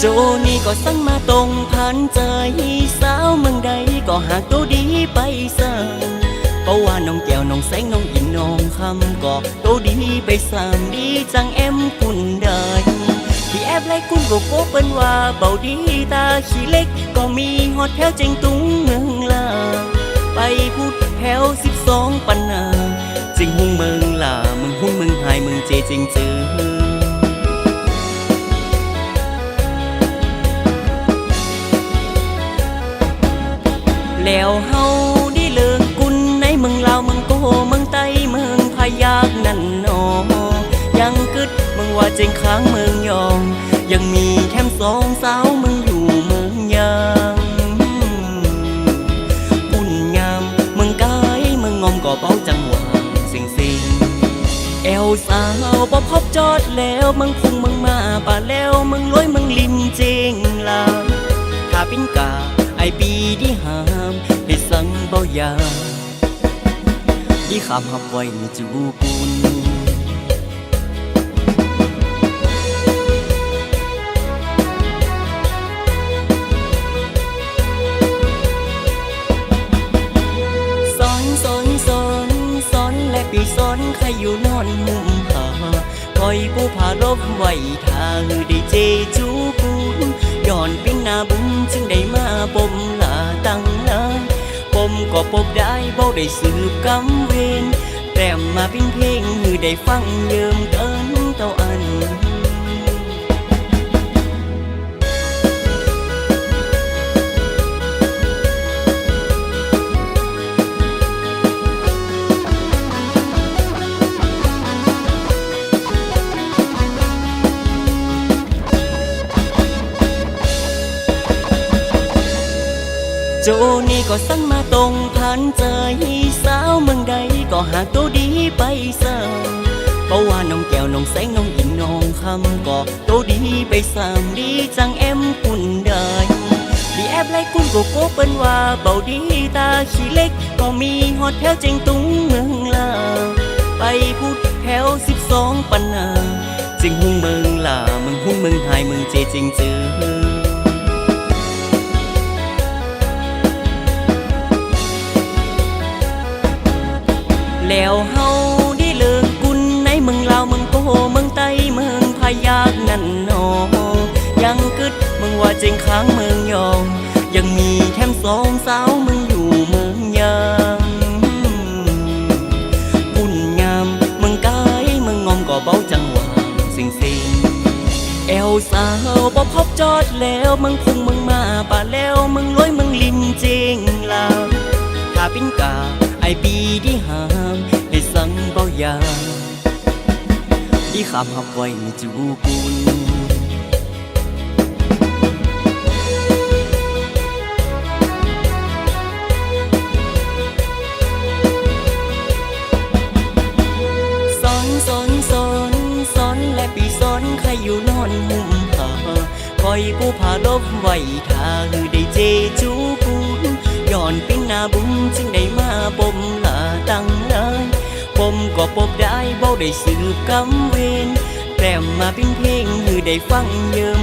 โจนี่ก็สั่งมาตรงพันใจ สาวเมืองใดก็หากตัวดีไปสั่งเพราะว่าน้องแก้วน้องแสงน้องอินน้องคำก็ตัวดีไปสั่งดีจังแอมคุณได้ที่แอบไล่คุณก็โกเปิ้นว่าเบาดีตาขี้เล็ก ก็มีฮอดแถวเจงตุงเมืองลาไปพูดแถวสิบสองปันนาจึงหุ่งเมืองลาเมึงหุ่งเมืองหายเมึงเจจิงจือ สองสาวมืองอยู่เมืองยางปุ่นงามเมืองกายเมืองงอมก็เป้าจังหวะสิงสิงแอวสาวบ่พบจอดแล้วมืองคุงมืองมาป่าแล้วมืองรวยมืองลิมเจงลาถ้าเป็นกาไอปีที่หามให้สังเบายาที่ขามหับไว้ในจูกุน นใครอยู่นอนมุมหาคอยผู้พารบไว้ทางได้เจจูกุนย้อนเป็นนาบุญจึงได้มาปมลาตั้งลาปมก็ปบได้บ่ได้สืบกำเวนแต่มาเป็นเพลงหือได้ฟังเยิมเกินเต่าอัน โจนี่ก็สั่งมาตรงพันใจสาวเมืองใดก็หากตัวดีไปสั่งเพราะว่าน้องแก้วน้องแสงน้องอินน้องคำก็ตัวดีไปสั่งดีจังแอมคุณได้ดีแอบไล่คุณก็โกเปิ้นว่าเบาดีตาขี้เล็ก ก็มีฮอดแถวเจงตุงเมืองลาไปพูดแถวสิบสองปันนาจึงหุ่งเมืองลามึงหุ่งเมืองไทยมึงเจจริงจือ แล้วเฮาได้เลิกกุนในเมืองลาวเมืองโกเมืองไต้เมืองพะยากนั่นนอยังกึดเมืองว่าเจงค้างเมืองยอง ยังมีแถมสองสาวเมืองอยู่เมืองยางปุ่นงามเมืองกายเมืองงอมก็เบาจังหวะสิงสิงแอวสาวบ่พบจอดแล้วเมืองคุงเมืองมาป่าแล้วเมืองรวยเมืองลิมเจงลาถ้าเป็นกา ไอปีที่หามให้สังเบายาที่ขามหับไว้จูกุนสอนสอนสอนสอนและปีสอนใครอยู่นอนมุมผาคอยผู้ผาลบไว้ทาหือได้เจจูกุน ย้อนเป็นหน้าบุญจึงได้มาปมลาตั้งลายปมก็ปบได้บ่ได้สืบกำเวนแต่มาเป็นเพลงหือได้ฟังเยิม